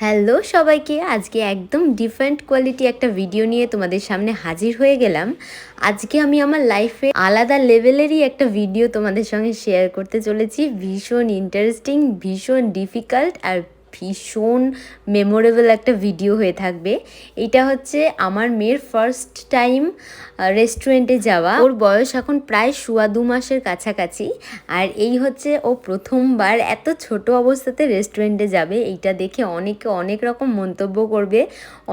Hello সবাইকে, আজকে একদম ডিফারেন্ট কোয়ালিটি একটা ভিডিও নিয়ে তোমাদের সামনে হাজির হয়ে গেলাম। আজকে আমি আমার লাইফে আলাদা লেভেলেরই একটা ভিডিও তোমাদের সঙ্গে শেয়ার করতে চলেছি। ভীষণ ইন্টারেস্টিং ভীষণ ডিফিকাল্ট আর ভীষণ মেমোরেবল একটা ভিডিও হয়ে থাকবে। এটা হচ্ছে আমার মেয়ের ফার্স্ট টাইম রেস্টুরেন্টে যাওয়া। ওর বয়স এখন প্রায় সোয়া দু মাসের কাছাকাছি। আর এই হচ্ছে ও প্রথমবার এত ছোট অবস্থাতে রেস্টুরেন্টে যাবে। এইটা দেখে অনেকে অনেক রকম মন্তব্য করবে।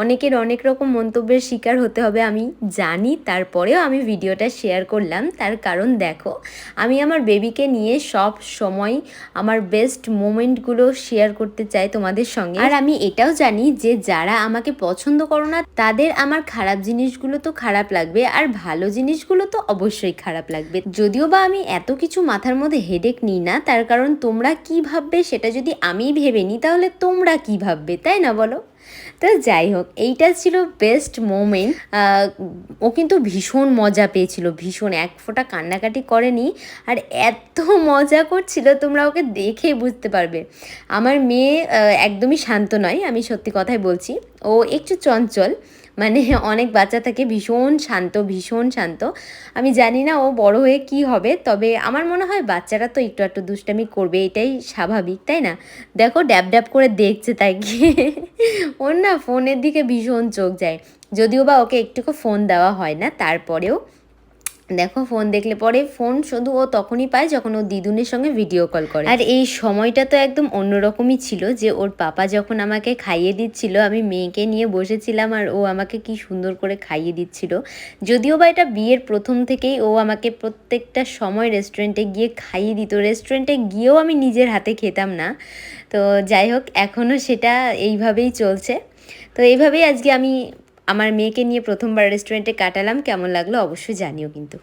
অনেকের অনেক রকম মন্তব্যের শিকার হতে হবে, আমি জানি। তারপরেও আমি ভিডিওটা শেয়ার করলাম। তার কারণ দেখো, আমি আমার বেবিকে নিয়ে সব সময় আমার বেস্ট মোমেন্টগুলো শেয়ার করতে চাই। তোমাদের সঙ্গে। আর আমি এটাও জানি যে যারা আমাকে পছন্দ করো না, তাদের আমার খারাপ জিনিসগুলো তো খারাপ লাগবে আর ভালো জিনিসগুলো তো অবশ্যই খারাপ লাগবে। যদিও বা আমি এত কিছু মাথার মধ্যে হেডেক নিই না, তার কারণ তোমরা কি ভাববে সেটা যদি আমি ভেবে নিই, তাহলে তোমরা কি ভাববে, তাই না বলো? তো যাই হোক, এইটা ছিল বেস্ট মোমেন্ট ও কিন্তু ভীষণ মজা পেয়েছিল, ভীষণ। এক ফোঁটা কান্নাকাটি করেনি, আর এত মজা করছিল, তোমরা ওকে দেখেই বুঝতে পারবে। আমার মেয়ে একদমই শান্ত নয়, আমি সত্যি কথাই বলছি। ও একটু চঞ্চল। মানে অনেক বাচ্চা থাকে, ভীষণ শান্ত ভীষণ শান্ত। আমি জানি না ও বড় হয়ে কি হবে, তবে আমার মনে হয় বাচ্চারা তো একটু একটু দুষ্টামি করবে, এটাই স্বাভাবিক, তাই না? দেখো, ড্যাব ড্যাব করে দেখছে তাই কি? ওর না ফোনের দিকে ভীষণ চোখ যায়। যদিও বা ওকে একটুকু ফোন দেওয়া হয় না, তারপরেও দেখো ফোন দেখলে পরে ফোন শুধু ও তখনই পায় যখন ও দিদুনের সঙ্গে ভিডিও কল করে। আর এই সময়টা তো একদম অন্যরকমই ছিল যে ওর পাপা যখন আমাকে খাইয়ে দিচ্ছিল, আমি মেয়েকে নিয়ে বসেছিলাম আর ও আমাকে কি সুন্দর করে খাইয়ে দিচ্ছিল। যদিও বা এটা বিয়ের প্রথম থেকেই ও আমাকে প্রত্যেকটা সময় রেস্টুরেন্টে গিয়ে খাইয়ে দিত। রেস্টুরেন্টে গিয়েও আমি নিজের হাতে খেতাম না। তো যাই হোক এখনও সেটা এইভাবেই চলছে। তো এইভাবেই আজকে আমি আমার মেয়েকে নিয়ে প্রথমবার রেস্টুরেন্টে কাটালাম কেমন লাগল অবশ্যই জানিও কিন্তু।